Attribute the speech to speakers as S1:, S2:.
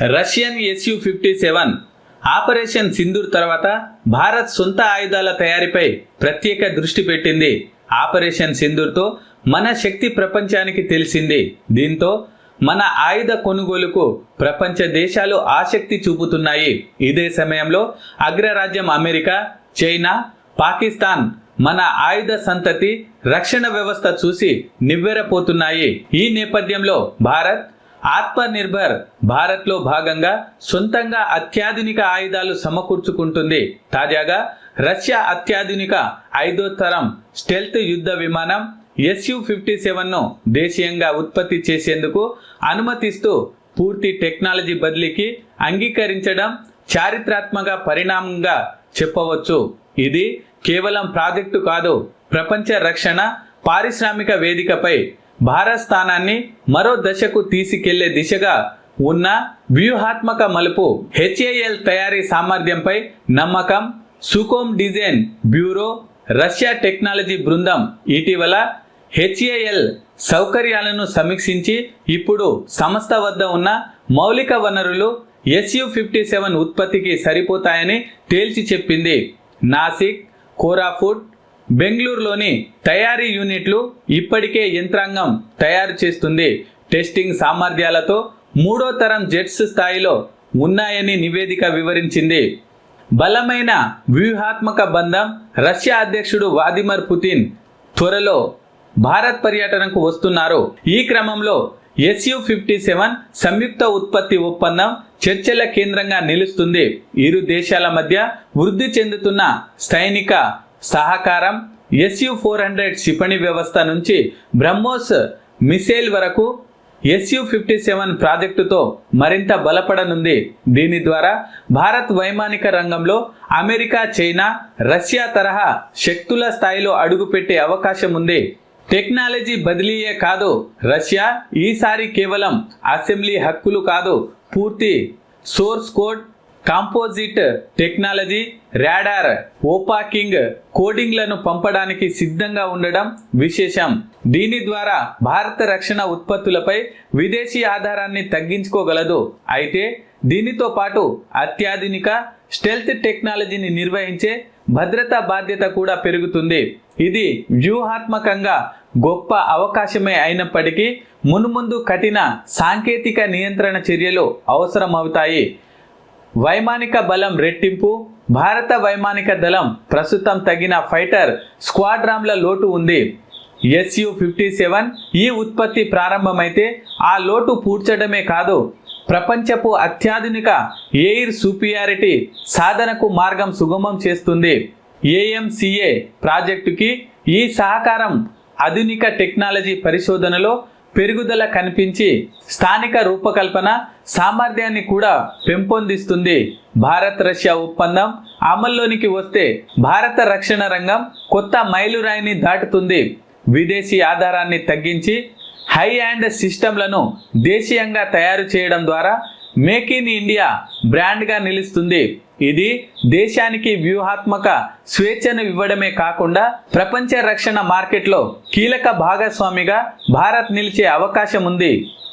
S1: Russian SU fifty seven operation Sindoor తర్వాత భారత్ సొంత ఆయుధాల తయారీపై ప్రత్యేక దృష్టి పెట్టింది. ఆపరేషన్ సింధూర్తో మన శక్తి ప్రపంచానికి తెలిసింది. దీంతో మన ఆయుధ కొనుగోలుకు ప్రపంచ దేశాలు ఆసక్తి చూపుతున్నాయి. ఇదే సమయంలో అగ్రరాజ్యం అమెరికా చైనా పాకిస్తాన్ మన ఆయుధ సంతతి రక్షణ వ్యవస్థ చూసి నివ్వెరపోతున్నాయి. ఈ నేపథ్యంలో భారత్ ఆత్మనిర్భర్ భారత్లో భాగంగా సొంతంగా అత్యాధునిక ఆయుధాలు సమకూర్చుకుంటుంది. తాజాగా రష్యా అత్యాధునిక ఐదో తరం స్టెల్త్ యుద్ధ విమానం ఎస్యు ఫిఫ్టీ సెవెన్ను దేశీయంగా ఉత్పత్తి చేసేందుకు అనుమతిస్తూ పూర్తి టెక్నాలజీ బదిలీకి అంగీకరించడం చారిత్రాత్మక పరిణామంగా చెప్పవచ్చు. ఇది కేవలం ప్రాజెక్టు కాదు ప్రపంచ రక్షణ పారిశ్రామిక వేదికపై భారత్ స్థానాన్ని మరో దశకు తీసుకెళ్ళే దిశగా ఉన్న వ్యూహాత్మక మలుపు హెచ్ఏఎల్ తయారీ సామర్థ్యంపై నమ్మకం Sukhoi design bureau Russia technology బృందం ఇటీవల హెచ్ఏఎల్ సౌకర్యాలను సమీక్షించి ఇప్పుడు సంస్థ వద్ద ఉన్న మౌలిక వనరులు ఎస్యు ఫిఫ్టీ సెవెన్ ఉత్పత్తికి సరిపోతాయని తేల్చి చెప్పింది. నాసిక్ కోరాఫుట్ బెంగళూరులోని తయారీ యూనిట్లు ఇప్పటికే యంత్రాంగం తయారు చేస్తుంది. టెస్టింగ్ సామర్థ్యాలతో మూడో తరం జెట్స్ స్థాయిలో ఉన్నాయని నివేదిక వివరించింది. బలమైన వ్యూహాత్మక బంధం రష్యా అధ్యక్షుడు వ్లాదిమిర్ పుతిన్ త్వరలో భారత్ పర్యటనకు వస్తున్నారు. ఈ క్రమంలో ఎస్యు ఫిఫ్టీ సెవెన్ సంయుక్త ఉత్పత్తి ఒప్పందం చర్చల కేంద్రంగా నిలుస్తుంది. ఇరు దేశాల మధ్య వృద్ధి చెందుతున్న సైనిక సహకారం ఎస్యు ఫోర్ హండ్రెడ్ క్షిపణి వ్యవస్థ నుంచి బ్రహ్మోస్ మిసైల్ వరకు ఎస్యు ఫిఫ్టీ సెవెన్ ప్రాజెక్టుతో మరింత బలపడనుంది. దీని ద్వారా భారత్ వైమానిక రంగంలో అమెరికా చైనా రష్యా తరహా శక్తుల స్థాయిలో అడుగుపెట్టే అవకాశం ఉంది టెక్నాలజీ బదిలీయే కాదు. రష్యా ఈసారి కేవలం అసెంబ్లీ హక్కులు కాదు. పూర్తి source code composite technology radar ఓపాకింగ్ కోడింగ్లను పంపడానికి సిద్ధంగా ఉండడం విశేషం. దీని ద్వారా భారత రక్షణ ఉత్పత్తులపై విదేశీ ఆధారాన్ని తగ్గించుకోగలదు. అయితే దీనితో పాటు అత్యాధునిక స్టెల్త్ టెక్నాలజీని నిర్వహించే భద్రతా బాధ్యత కూడా పెరుగుతుంది. ఇది వ్యూహాత్మకంగా గొప్ప అవకాశమే అయినప్పటికీ మున్ముందు కఠిన సాంకేతిక నియంత్రణ చర్యలు అవసరమవుతాయి. వైమానిక బలం రెట్టింపు భారత వైమానిక దళం ప్రస్తుతం తగిన ఫైటర్ స్క్వాడ్రామ్ల లోటు ఉంది. ఎస్యు ఫిఫ్టీ సెవెన్ ఈ ఉత్పత్తి ప్రారంభమైతే ఆ లోటు పూడ్చడమే కాదు ప్రపంచపు అత్యాధునిక ఎయిర్ సూపియారిటీ సాధనకు మార్గం సుగమం చేస్తుంది. ఏఎంసీఏ ప్రాజెక్టుకి ఈ సహకారం ఆధునిక టెక్నాలజీ పరిశోధనలో పెరుగుదల కనిపించి స్థానిక రూపకల్పన సామర్థ్యాన్ని కూడా పెంపొందిస్తుంది. భారత్ రష్యా ఒప్పందం అమల్లోనికి వస్తే భారత రక్షణ రంగం కొత్త మైలురాయిని దాటుతుంది. విదేశీ ఆధారాన్ని తగ్గించి హై అండ్ సిస్టంలను దేశీయంగా తయారు చేయడం ద్వారా మేక్ ఇన్ ఇండియా బ్రాండ్గా నిలుస్తుంది. ఇది దేశానికి వ్యూహాత్మక స్వేచ్ఛను ఇవ్వడమే కాకుండా ప్రపంచ రక్షణ మార్కెట్లో కీలక భాగస్వామిగా భారత్ నిలిచే అవకాశం ఉంది.